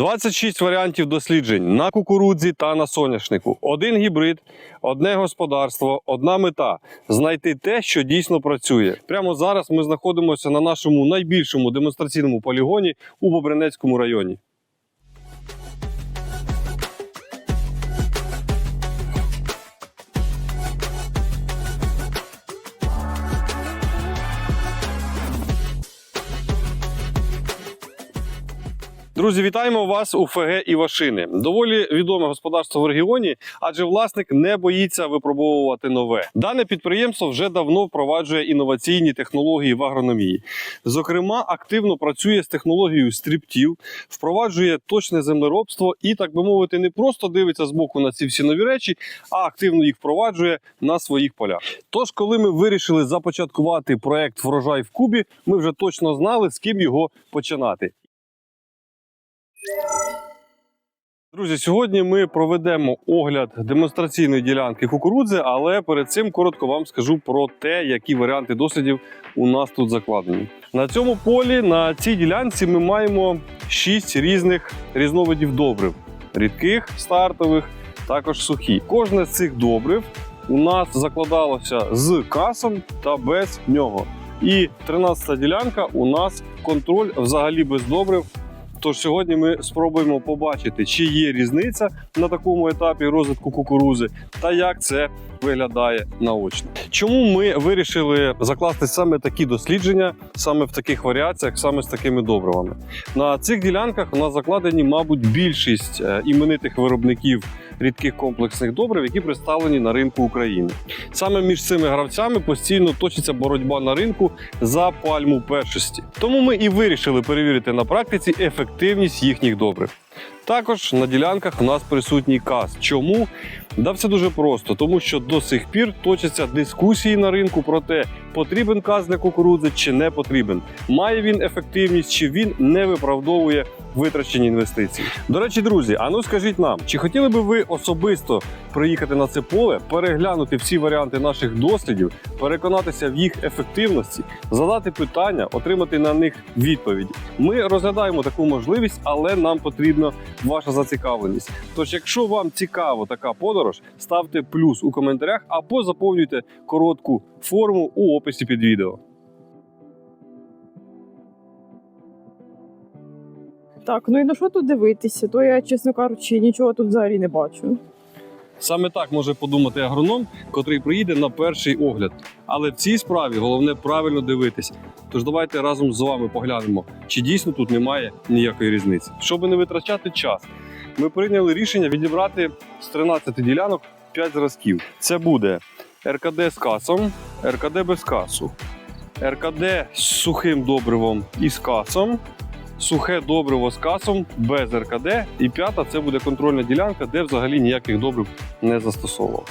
26 варіантів досліджень на кукурудзі та на соняшнику. Один гібрид, одне господарство, одна мета знайти те, що дійсно працює. Прямо зараз ми знаходимося на нашому найбільшому демонстраційному полігоні у Бобринецькому районі. Друзі, вітаємо вас у ФГ Івашини. Доволі відоме господарство в регіоні, адже власник не боїться випробовувати нове. Дане підприємство вже давно впроваджує інноваційні технології в агрономії. Зокрема, активно працює з технологією стріптів, впроваджує точне землеробство і, так би мовити, не просто дивиться з боку на ці всі нові речі, а активно їх впроваджує на своїх полях. Тож, коли ми вирішили започаткувати проект Врожай в Кубі, ми вже точно знали, з ким його починати. Друзі, сьогодні ми проведемо огляд демонстраційної ділянки кукурудзи, але перед цим коротко вам скажу про те, які варіанти дослідів у нас тут закладені. На цьому полі, на цій ділянці, ми маємо 6 різних різновидів добрив: рідких, стартових, також сухі. Кожне з цих добрив у нас закладалося з касом та без нього. І 13-та ділянка у нас контроль взагалі без добрив. Тож сьогодні ми спробуємо побачити, чи є різниця на такому етапі розвитку кукурузи та як це виглядає наочно. Чому ми вирішили закласти саме такі дослідження, саме в таких варіаціях, саме з такими добривами? На цих ділянках у нас закладені, мабуть, більшість е, іменитих виробників рідких комплексних добрив, які представлені на ринку України. Саме між цими гравцями постійно точиться боротьба на ринку за пальму першості. Тому ми і вирішили перевірити на практиці ефективність їхніх добрив. Також на ділянках у нас присутній каз. Чому? Да все дуже просто, тому що до сих пір точаться дискусії на ринку про те, потрібен каз для кукурудзи чи не потрібен. Має він ефективність, чи він не виправдовує витрачені інвестиції. До речі, друзі, а ну скажіть нам, чи хотіли би ви особисто приїхати на це поле, переглянути всі варіанти наших дослідів, переконатися в їх ефективності, задати питання, отримати на них відповіді? Ми розглядаємо таку можливість, але нам потрібна ваша зацікавленість. Тож, якщо вам цікава така подорож, ставте плюс у коментарях або заповнюйте коротку форму у описі під відео. Так, ну і на що тут дивитися? То я, чесно кажучи, нічого тут взагалі не бачу. Саме так може подумати агроном, котрий приїде на перший огляд. Але в цій справі головне правильно дивитись. Тож давайте разом з вами поглянемо, чи дійсно тут немає ніякої різниці. Щоб не витрачати час, ми прийняли рішення відібрати з 13 ділянок 5 зразків. Це буде РКД з касом, РКД без касу, РКД з сухим добривом і з касом, сухе добриво з касом без РКД. І п'ята це буде контрольна ділянка, де взагалі ніяких добрив не застосовував.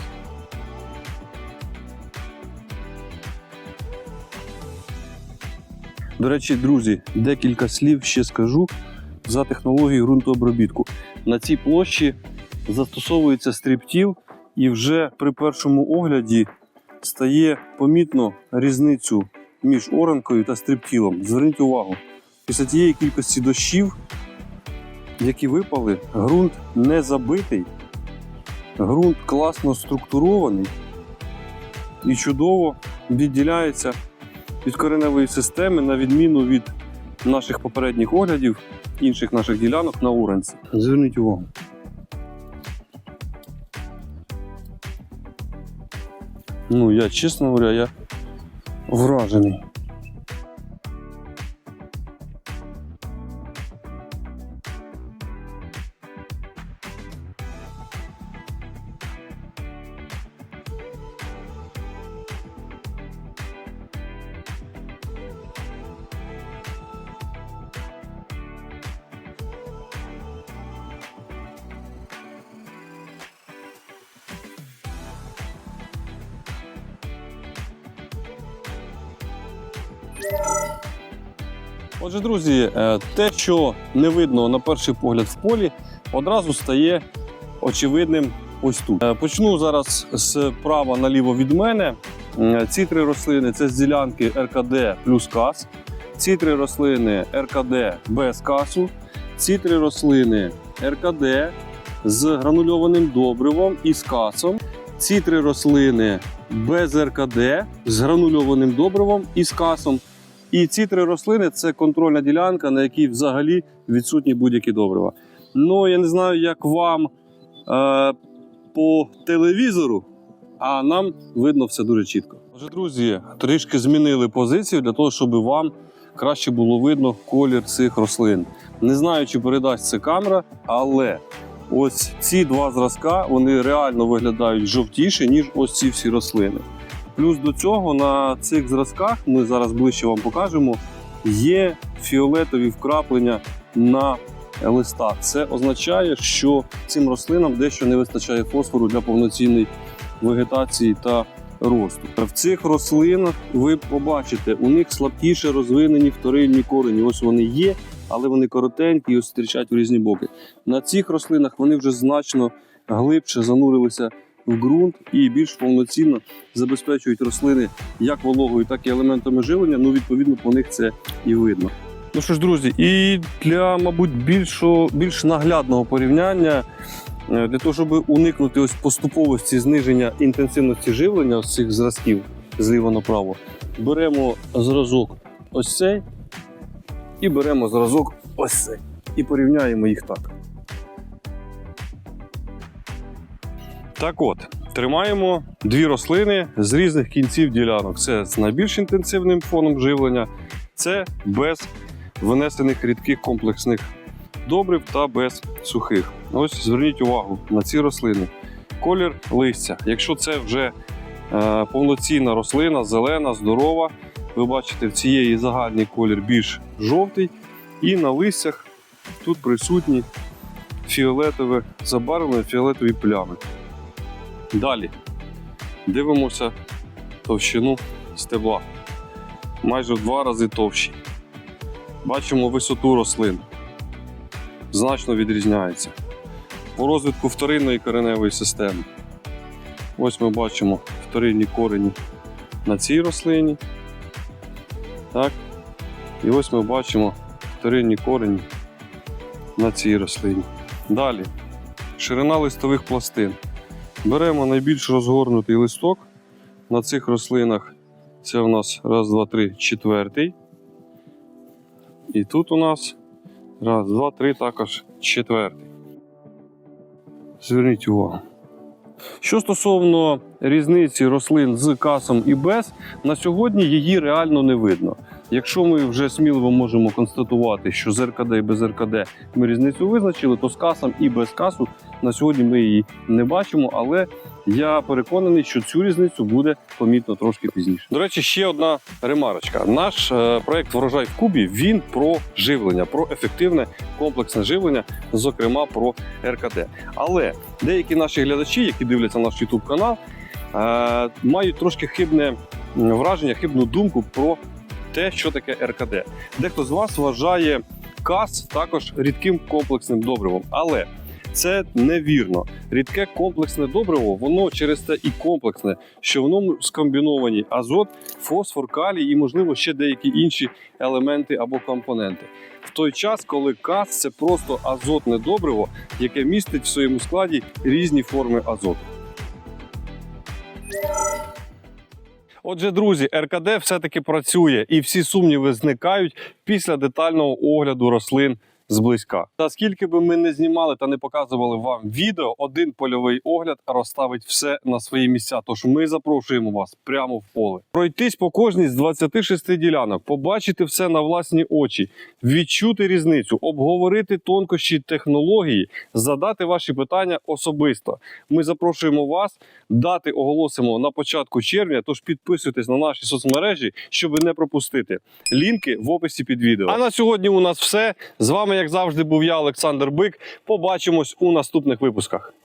До речі, друзі, декілька слів ще скажу за технологію ґрунтообробітку. На цій площі застосовується стріптіл, і вже при першому огляді стає помітно різницю між оранкою та стріптілом. Зверніть увагу, після тієї кількості дощів, які випали, ґрунт не забитий, ґрунт класно структурований і чудово відділяється від кореневої системи, на відміну від наших попередніх оглядів, інших наших ділянок на уранці. Зверніть увагу. Ну, я, чесно говоря, я вражений. Отже, друзі, е, те, що не видно на перший погляд в полі, одразу стає очевидним ось тут. Е, Почну зараз з права наліво від мене. Е, Ці три рослини це з ділянки РКД плюс кас. Ці три рослини РКД без касу. ці три рослини РКД з гранульованим добривом і з касом. Ці три рослини без РКД з гранульованим добривом і з касом. І ці три рослини це контрольна ділянка, на якій взагалі відсутні будь-які добрива. Ну, я не знаю, як вам е, по телевізору, а нам видно все дуже чітко. Отже, друзі, трішки змінили позицію для того, щоб вам краще було видно колір цих рослин. Не знаю, чи передасть це камера, але ось ці два зразка вони реально виглядають жовтіше, ніж ось ці всі рослини. Плюс до цього на цих зразках, ми зараз ближче вам покажемо, є фіолетові вкраплення на листах. Це означає, що цим рослинам дещо не вистачає фосфору для повноцінної вегетації та росту. В цих рослинах ви побачите, у них слабкіше розвинені вторинні корені. Ось вони є, але вони коротенькі і стирчать в різні боки. На цих рослинах вони вже значно глибше занурилися в ґрунт і більш повноцінно забезпечують рослини як вологою, так і елементами живлення. Ну, відповідно, по них це і видно. Ну що ж, друзі, і для, мабуть, більшого, більш наглядного порівняння, е, для того, щоб уникнути ось поступовості зниження інтенсивності живлення з цих зразків зліва направо, беремо зразок ось цей і беремо зразок ось цей. І порівняємо їх так. Так от, тримаємо дві рослини з різних кінців ділянок. Це з найбільш інтенсивним фоном живлення, це без внесених рідких комплексних добрив та без сухих. Ось зверніть увагу на ці рослини. Колір листя. Якщо це вже е, повноцінна рослина, зелена, здорова, ви бачите, в цієї загальний колір більш жовтий, і на листях тут присутні фіолетове забарвлення, фіолетові плями. Далі дивимося товщину стебла. Майже в два рази товщі. Бачимо висоту рослин. Значно відрізняється. По розвитку вторинної кореневої системи. Ось ми бачимо вторинні корені на цій рослині. Так. І ось ми бачимо вторинні корені на цій рослині. Далі ширина листових пластин. Беремо найбільш розгорнутий листок. На цих рослинах це у нас раз, два, три, четвертий. І тут у нас раз, два, три, також четвертий. Зверніть увагу. Що стосовно різниці рослин з касом і без, на сьогодні її реально не видно. Якщо ми вже сміливо можемо констатувати, що з РКД і без РКД ми різницю визначили, то з касом і без касу на сьогодні ми її не бачимо, але я переконаний, що цю різницю буде помітно трошки пізніше. До речі, ще одна ремарочка. Наш е, проект Врожай в Кубі він про живлення, про ефективне комплексне живлення, зокрема про РКД. Але деякі наші глядачі, які дивляться наш YouTube канал, е, мають трошки хибне враження, хибну думку про те, що таке РКД. Дехто з вас вважає кас також рідким комплексним добривом, але це невірно. Рідке комплексне добриво, воно через те і комплексне, що в ньому скомбіновані азот, фосфор, калій і, можливо, ще деякі інші елементи або компоненти. В той час, коли кас це просто азотне добриво, яке містить в своєму складі різні форми азоту. Отже, друзі, РКД все-таки працює, і всі сумніви зникають після детального огляду рослин зблизька. Та скільки би ми не знімали та не показували вам відео, один польовий огляд розставить все на свої місця. Тож ми запрошуємо вас прямо в поле. Пройтись по кожній з 26 ділянок, побачити все на власні очі, відчути різницю, обговорити тонкощі технології, задати ваші питання особисто. Ми запрошуємо вас, дати оголосимо на початку червня. Тож підписуйтесь на наші соцмережі, щоб не пропустити. Лінки в описі під відео. А на сьогодні у нас все. З вами, як завжди, був я, Олександр Бик. Побачимось у наступних випусках.